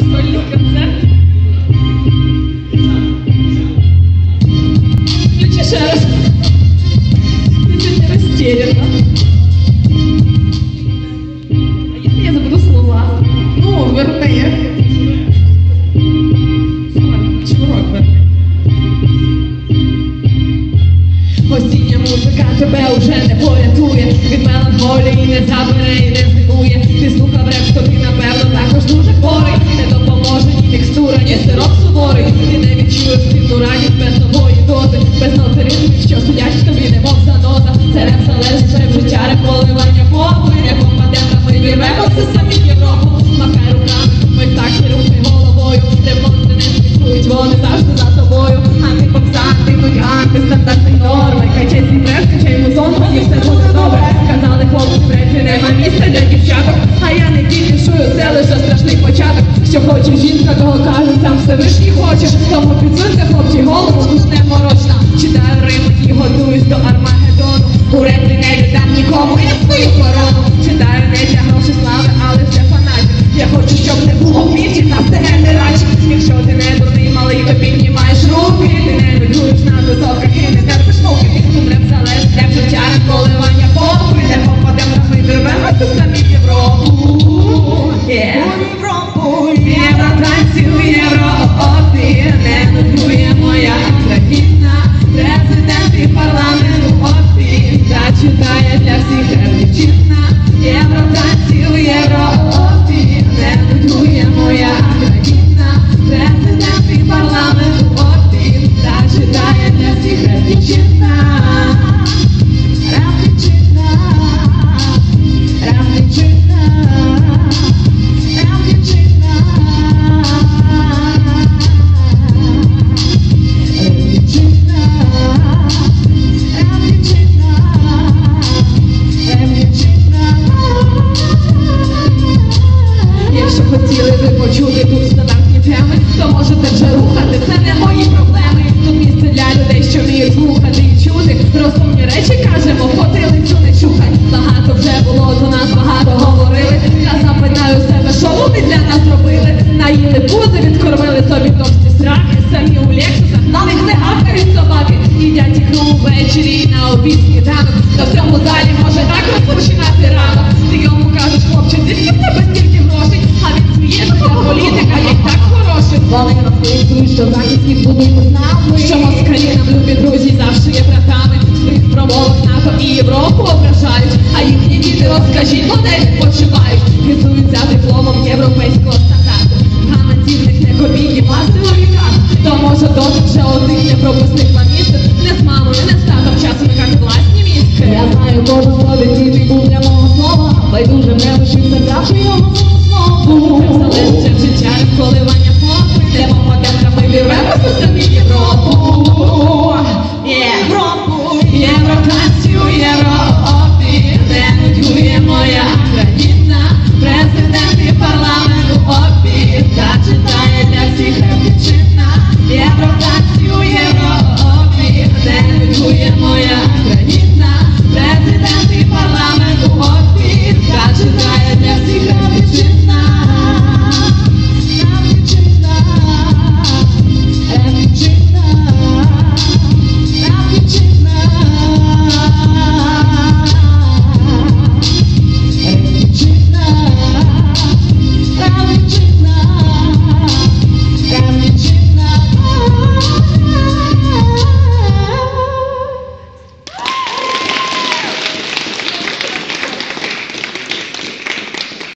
Сольний концерт. Включи ще раз. Ти чуть не розтеряна. А якщо я забуду слова? Ну, верни. Чувак, верни. Осіння музика тебе уже не порятує Від меланхолії не забере і не здивує Ти слухав реп, тобі напевно також дуже хворий Текстура, ні сироп суворий Ти не відчуєш радість без нової дози. Без ноти що сидять в тобі, немов заноза. Це реп залежить, реп життя, реп поливання попи Не попадемо, ми вірвемо все самі Європу Махай руками, ми так не рухай головою. Ремонти не слідкують, вони завжди за тобою. Антипопсанти, нудянти, стандартні норми Качай свій треш, качай музон, мені все буде добре. Казали хлопці, в речі, нема місця для Що хоче жінка, того каже, сам Всевишній хоче Тому хотіли би почути тут стандартні теми, то можете вже рухати. Це не мої Донатівки будуть з нами, що москалі нам любі друзі завжди є братами. В них промовах НАТО і Європу ображають, а їхні діти розкажіть моделі почувають, Хизують за дипломом європейського стандарту. Гана цінних не копійки власними вікам. То може досить ще одних не пропустив на місяць. Не з мамою, не з татом часом, як власні мізки. Я знаю кожного. Let me get off.